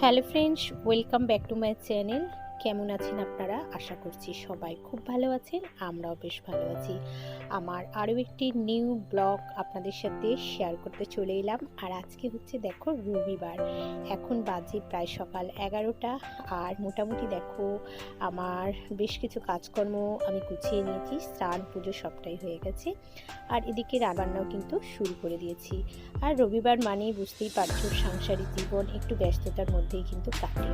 hello friends welcome back to my channel কেমন আছেন আপনারা? আশা করছি সবাই খুব ভালো আছেন, আমরাও বেশ ভালো আছি। আমার আরও একটি নিউ ব্লগ আপনাদের সাথে শেয়ার করতে চলে এলাম। আর আজকে হচ্ছে দেখো রবিবার, এখন বাজে প্রায় সকাল এগারোটা। আর মোটামুটি দেখো আমার বেশ কিছু কাজকর্ম আমি গুছিয়ে নিয়েছি, স্নান, পুজো সবটাই হয়ে গেছে। আর এদিকে রান্নাও কিন্তু শুরু করে দিয়েছি। আর রবিবার মানেই বুঝতেই পারছ, সাংসারিক জীবন একটু ব্যস্ততার মধ্যেই কিন্তু কাটে।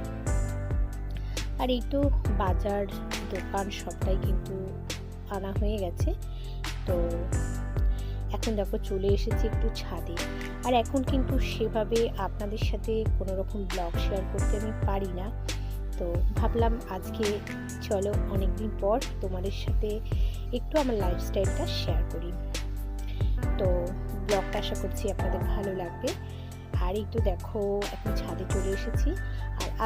আর এই তো বাজার, দোকান সবটাই কিন্তু আনা হয়ে গেছে। তো এখন দেখো চলে এসেছি একটু ছাদে। আর এখন কিন্তু সেভাবে আপনাদের সাথে কোনো রকম ব্লগ শেয়ার করতে আমি পারি না। তো ভাবলাম আজকে চলো অনেকদিন পর তোমাদের সাথে একটু আমার লাইফস্টাইলটা শেয়ার করি। তো ব্লগটা আশা করছি আপনাদের ভালো লাগবে। আর তো দেখো, এখন ছাদে চলে এসেছি।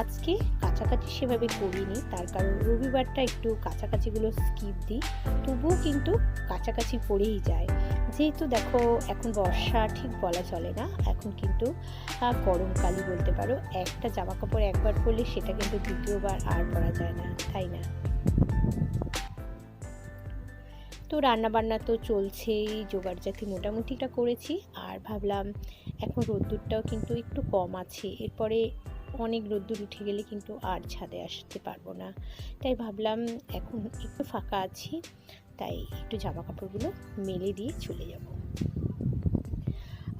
আজকে কাছাকাছি সেভাবে করিনি, তার কারণ রবিবারটা একটু কাছাকাছিগুলো স্কিপ দিই, তবুও কিন্তু কাছাকাছি পড়েই যায়। যেহেতু দেখো, এখন বর্ষা ঠিক বলা চলে না, এখন কিন্তু গরমকালই বলতে পারো, একটা জামা কাপড় একবার পরলে সেটা কিন্তু দ্বিতীয়বার আর পরা যায় না, তাই না? তো রান্নাবান্না তো চলছেই জোগাড় জাতি মোটামুটিটা করেছি, আর ভাবলাম এখন রোদ্দুরটাও কিন্তু একটু কম আছে, এরপরে অনেক রোদ্দুর উঠে গেলে কিন্তু আর ছাদে আসতে পারব না। তাই ভাবলাম এখন একটু ফাঁকা আছি, তাই একটু জামা কাপড়গুলো মেলে দিয়ে চলে যাব।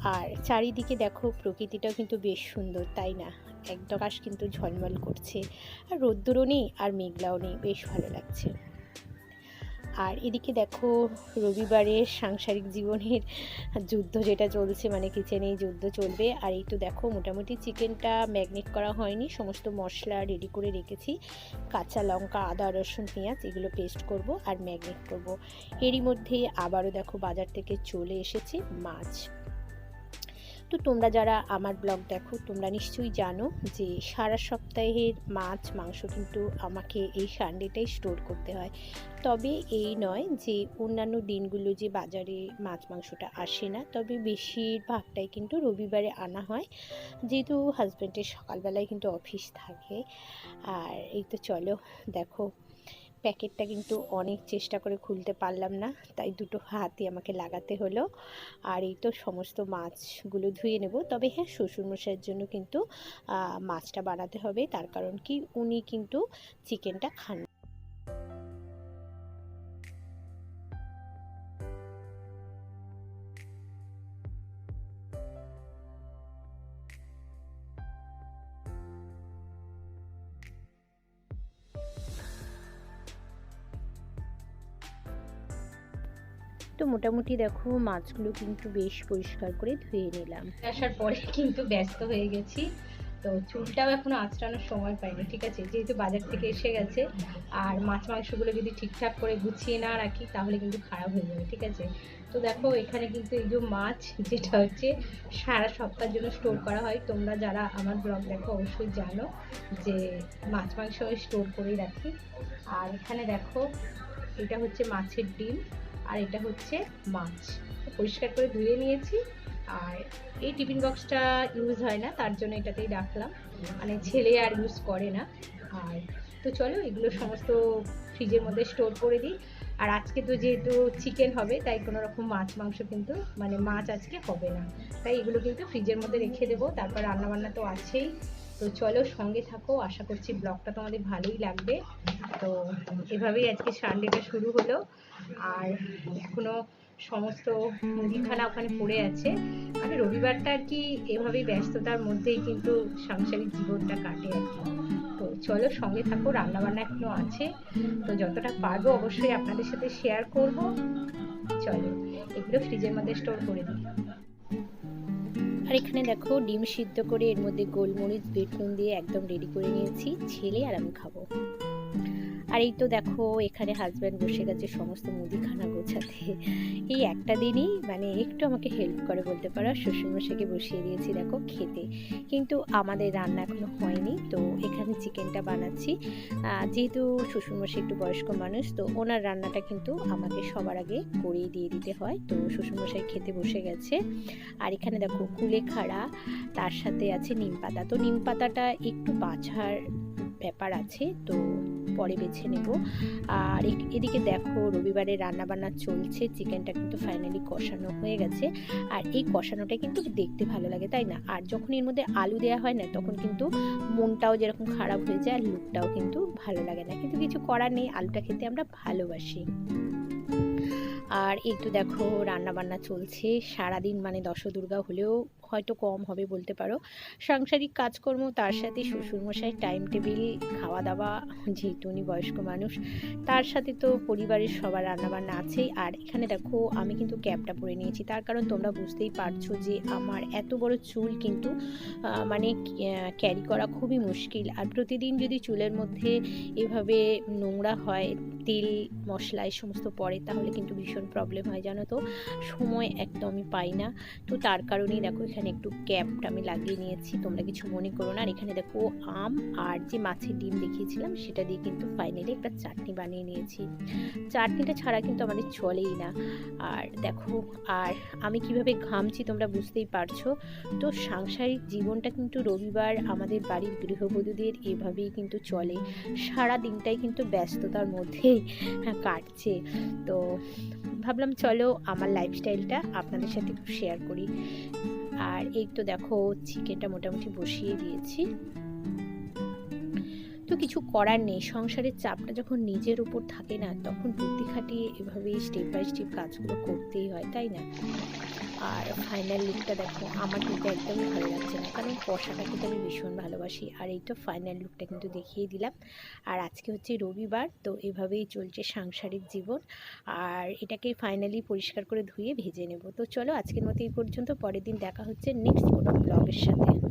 আর চারিদিকে দেখো প্রকৃতিটাও কিন্তু বেশ সুন্দর, তাই না? একদম আকাশ কিন্তু ঝলমল করছে। আর রোদ্দুরও নেই আর মেঘলাও নেই, বেশ ভালো লাগছে। আর এদিকে দেখো, রবিবারের সাংসারিক জীবনের যুদ্ধ যেটা চলছে মানে কিচেনেই যুদ্ধ চলবে। আর এই তো দেখো, মোটামুটি চিকেনটা ম্যাগনেট করা হয়নি। সমস্ত মশলা রেডি করে রেখেছি। কাঁচা লঙ্কা, আদা, রসুন, পেঁয়াজ, এগুলো পেস্ট করব আর ম্যাগনেট করব। এরই মধ্যে আবারও দেখো, বাজার থেকে চলে এসেছে মাছ তো তোমরা যারা আমার ব্লগ দেখো, তোমরা নিশ্চয়ই জানো যে সারা সপ্তাহের মাছ, মাংস কিন্তু আমাকে এই সানডেটাই স্টোর করতে হয়। তবে এই নয় যে অন্যান্য দিনগুলো যে বাজারে মাছ, মাংসটা আসে না, তবে বেশিরভাগটাই কিন্তু রবিবারে আনা হয়। যেহেতু হাজব্যান্ডের সকালবেলায় কিন্তু অফিস থাকে, আর এই তো চলো দেখো প্যাকেটটা কিন্তু অনেক চেষ্টা করে খুলতে পারলাম না, তাই দুটো হাতই আমাকে লাগাতে হলো। আর এই তো সমস্ত মাছগুলো ধুয়ে নেব। তবে হ্যাঁ শ্বশুরমশাইয়ের জন্য কিন্তু মাছটা বানাতে হবে। তার কারণ কি, উনি কিন্তু চিকেনটা খান তো মোটামুটি দেখো মাছগুলো কিন্তু বেশ পরিষ্কার করে ধুয়ে নিলাম। আসার পরে কিন্তু ব্যস্ত হয়ে গেছি। তো চুলটাও এখনও আঁচড়ানোর সময় পাইনি, ঠিক আছে? যেহেতু বাজার থেকে এসে গেছে, আর মাছ মাংসগুলো যদি ঠিকঠাক করে গুছিয়ে না রাখি, তাহলে কিন্তু খারাপ হয়ে যাবে, ঠিক আছে? তো দেখো, এখানে কিন্তু এই যে মাছ, যেটা হচ্ছে সারা সপ্তাহের জন্য স্টোর করা হয়। তোমরা যারা আমার ব্লগ দেখো, অবশ্যই জানো যে মাছ মাংস স্টোর করেই রাখি। আর এখানে দেখো, এটা হচ্ছে মাছের ডিম। আর এটা হচ্ছে মাছ। পরিষ্কার করে ধুয়ে নিয়েছি। আর এই টিফিন বক্সটা ইউজ হয় না, তার জন্য এটাতেই রাখলাম। মানে ছেলে আর ইউজ করে না। আর তো চলো, এগুলো সমস্ত ফ্রিজের মধ্যে স্টোর করে দিই। আর আজকে তো যেহেতু চিকেন হবে, তাই কোনো রকম মাছ, মাংস কিন্তু মানে মাছ আজকে হবে না। তাই এগুলো কিন্তু ফ্রিজের মধ্যে রেখে দেবো। তারপর রান্নাবান্না তো আছেই। তো চলো, সঙ্গে থাকো। আশা করছি ব্লগটা তোমাদের ভালোই লাগবে। তো এভাবেই আজকে সানডেটা শুরু হলো। আর এখনও সমস্ত মুদিখানা ওখানে পড়ে আছে। মানে রবিবারটা আর কি এভাবেই ব্যস্ততার মধ্যেই কিন্তু সাংসারিক জীবনটা কাটে আর কি। তো চলো সঙ্গে থাকো, রান্নাবান্না এখনও আছে। তো যতটা পারব অবশ্যই আপনাদের সাথে শেয়ার করব। চলো, এগুলো ফ্রিজের মধ্যে স্টোর করে দিই। আর এখানে দেখো ডিম সিদ্ধ করে এর মধ্যে গোলমরিচ বিট নুন দিয়ে একদম রেডি করে নিয়েছি। ছেলে আর আমি খাব। আর এই তো দেখো, এখানে হাজব্যান্ড বসে গেছে সমস্ত মুদিখানা গোছাতে। এই একটা দিনই মানে একটু আমাকে হেল্প করে বলতে পারো, শ্বশুরমশাইকে বসিয়ে দিয়েছি দেখো খেতে। কিন্তু আমাদের রান্না এখনও হয়নি, তো এখানে চিকেনটা বানাচ্ছি। যেহেতু শ্বশুরমশাই একটু বয়স্ক মানুষ, তো ওনার রান্নাটা কিন্তু আমাকে সবার আগে করেই দিয়ে দিতে হয়। তো শ্বশুরমশাই খেতে বসে গেছে। আর এখানে দেখো কুলেখাড়া তার সাথে আছে নিম পাতা। তো নিম পাতাটা একটু বাছার ব্যাপার আছে, তো পরে বেছে নেব। আর এদিকে দেখো রবিবারে রান্না বান্না চলছে, চিকেনটা কিন্তু ফাইনালি কষানো হয়ে গেছে। আর এই কষানোটা কিন্তু দেখতে ভালো লাগে, তাই না? আর যখন এর মধ্যে আলু দেওয়া হয় না, তখন কিন্তু মনটাও যেরকম খারাপ হয়ে যায়, আর লুকটাও কিন্তু ভালো লাগে না। কিন্তু কিছু করার নেই, আলুটা খেতে আমরা ভালোবাসি। আর একটু দেখো রান্না বান্না চলছে, সারাদিন মানে দশ দুর্গা হলেও হয়তো কম হবে বলতে পারো। সাংসারিক কাজকর্ম তার সাথে শ্বশুরমশাই টাইম টেবিল খাওয়া দাওয়া যেহেতু উনি বয়স্ক মানুষ তার সাথে তো পরিবারের সবার রান্নাবান্না আছেই। আর এখানে দেখো আমি কিন্তু ক্যাবটা পরে নিয়েছি। তার কারণ তোমরা বুঝতেই পারছ যে আমার এত বড় চুল কিন্তু মানে ক্যারি করা খুবই মুশকিল। আর প্রতিদিন যদি চুলের মধ্যে এভাবে নোংরা হয় তেল, মশলা এই সমস্ত পড়ে তাহলে কিন্তু ভীষণ প্রবলেম হয়, জানো তো? সময় একদমই পাই না। তো তার কারণেই দেখো, এখানে একটু ক্যাপটা আমি লাগিয়ে নিয়েছি, তোমরা কিছু মনে করো না। আর এখানে দেখো, আম আর যে মাছের ডিম দেখিয়েছিলাম, সেটা দিয়ে কিন্তু ফাইনালি একটা চাটনি বানিয়ে নিয়েছি। চাটনিটা ছাড়া কিন্তু আমাদের চলেই না। আর দেখো, আর আমি কীভাবে ঘামছি তোমরা বুঝতেই পারছ? তো সাংসারিক জীবনটা কিন্তু রবিবার আমাদের বাড়ির গৃহবধূদের এভাবেই কিন্তু চলে। সারা দিনটাই কিন্তু ব্যস্ততার মধ্যেই কাটছে। তো ভাবলাম চলো আমার লাইফস্টাইলটা আপনাদের সাথে একটু শেয়ার করি। আর এই তো দেখো, চিকেনটা মোটামুটি বসিয়ে দিয়েছি। তো কিছু করার নেই, সংসারের চাপটা যখন নিজের উপর থাকে না, তখন বুদ্ধি খাটিয়ে এভাবেই স্টেপ বাই স্টেপ কাজগুলো করতেই হয়, তাই না? আর ফাইনাল লুকটা দেখো, আমার কিন্তু একদমই ভালো লাগছে না, কারণ কষাটা কিন্তু আমি ভীষণ ভালোবাসি, আর এই তো ফাইনাল লুকটা কিন্তু দেখিয়ে দিলাম। আর আজকে হচ্ছে রবিবার, তো এভাবেই চলছে সাংসারিক জীবন, আর এটাকে ফাইনালি পরিষ্কার করে ধুয়ে ভেজে নেব। তো চলো আজকের মতো এই পর্যন্ত, পরের দিন দেখা হচ্ছে নেক্সট কোনো ব্লগের সাথে।